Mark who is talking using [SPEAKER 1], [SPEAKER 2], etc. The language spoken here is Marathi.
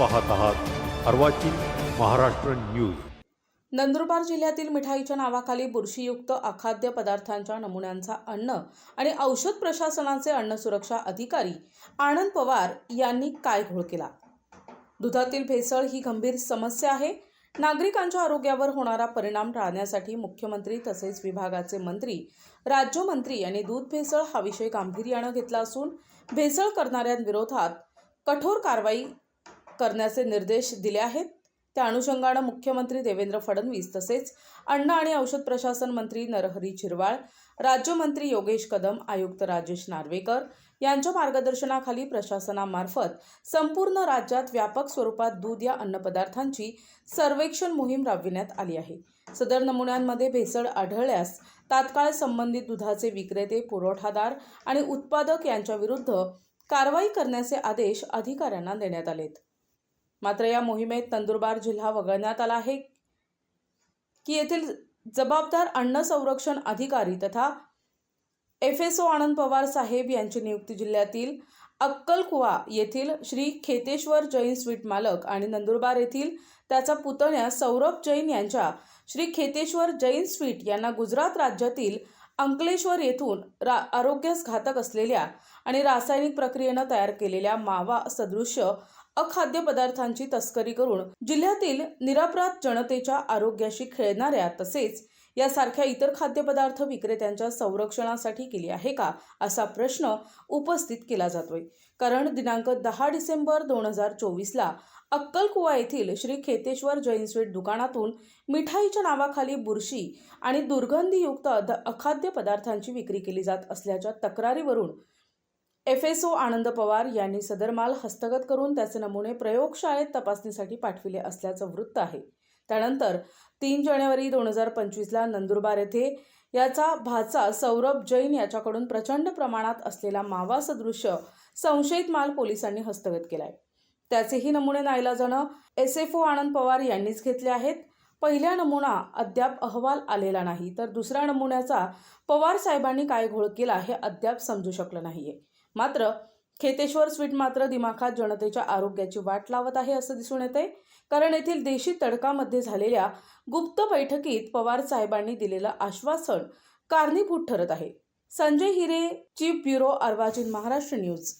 [SPEAKER 1] पाहत आहात अर्वाचीन महाराष्ट्र न्यूज.
[SPEAKER 2] नंदुरबार जिल्ह्यातील मिठाईच्या नावाखाली बुरशीयुक्त अखाद्य पदार्थांच्या नमुन्यांचा अन्न आणि औषध प्रशासनाचे अन्न सुरक्षा अधिकारी आनंद पवार यांनी काय घोळ केला? दुधातील भेसळ ही गंभीर समस्या आहे. नागरिकांच्या आरोग्यावर होणारा परिणाम टाळण्यासाठी मुख्यमंत्री तसेच विभागाचे मंत्री राज्यमंत्री यांनी दूध भेसळ हा विषय गांभीर्यानं घेतला असून भेसळ करणाऱ्यांविरोधात कठोर कारवाई करण्याचे निर्देश दिले आहेत. त्या अनुषंगानं मुख्यमंत्री देवेंद्र फडणवीस तसेच अन्न आणि औषध प्रशासन मंत्री नरहरी झिरवाळ राज्यमंत्री योगेश कदम आयुक्त राजेश नार्वेकर यांच्या मार्गदर्शनाखाली प्रशासनामार्फत संपूर्ण राज्यात व्यापक स्वरूपात दूध या अन्नपदार्थांची सर्वेक्षण मोहीम राबविण्यात आली आहे. सदर नमुन्यांमध्ये भेसळ आढळल्यास तात्काळ संबंधित दुधाचे विक्रेते पुरवठादार आणि उत्पादक यांच्याविरुद्ध कारवाई करण्याचे आदेश अधिकाऱ्यांना देण्यात आलेत. मात्र या मोहिमेत नंदुरबार जिल्हा वगळण्यात आला आहे की येथील जबाबदार अन्न संरक्षण अधिकारी तथा F S O Anand Pawar साहेब यांची नियुक्ती जिल्ह्यातील अक्कलकुवा येथील श्री खेतेश्वर जैन स्वीट मालक आणि नंदुरबार येथील त्याचा पुतण्या सौरभ जैन यांच्या श्री खेतेश्वर जैन स्वीट यांना गुजरात राज्यातील अंकलेश्वर येथून रा आरोग्यास घातक असलेल्या आणि रासायनिक प्रक्रियेनं तयार केलेल्या मावा सदृश्य अखाद्य पदार्थांची तस्करी करून जिल्ह्यातील निरापराध जनतेच्या आरोग्याशी खेळणाऱ्या तसेच यासारख्या इतर खाद्यपदार्थ विक्रेत्यांच्या संरक्षणासाठी केली आहे का असा प्रश्न उपस्थित केला जातोय. कारण दिनांक दहा डिसेंबर दोन हजार चोवीसला अक्कलकुवा येथील श्री खेतेश्वर जैन स्वीट दुकानातून मिठाईच्या नावाखाली बुरशी आणि दुर्गंधीयुक्त अखाद्य पदार्थांची विक्री केली जात असल्याच्या तक्रारीवरून F S O Anand Pawar यांनी सदर माल हस्तगत करून त्याचे नमुने प्रयोगशाळेत तपासणीसाठी पाठविले असल्याचं वृत्त आहे. त्यानंतर तीन जानेवारी दोन हजार पंचवीसला नंदुरबार येथे याचा भाचा सौरभ जैन याच्याकडून प्रचंड प्रमाणात असलेला मावा सदृश्य संशयित माल पोलिसांनी हस्तगत केलाय. त्याचेही नमुने नाईलाजानं S F O Anand Pawar यांनीच घेतले आहेत. पहिल्या नमुना अद्याप अहवाल आलेला नाही तर दुसऱ्या नमुन्याचा पवार साहेबांनी काय घोळ केला हे अद्याप समजू शकलं नाहीये. मात्र खेतेश्वर स्वीट मात्र दिमाखात जनतेच्या आरोग्याची वाट लावत आहे असं दिसून येते कारण येथील देशी तडकामध्ये झालेल्या गुप्त बैठकीत पवार साहेबांनी दिलेलं आश्वासन कारणीभूत ठरत आहे. Sanjay Hire chief bureau Arvachin Maharashtra news.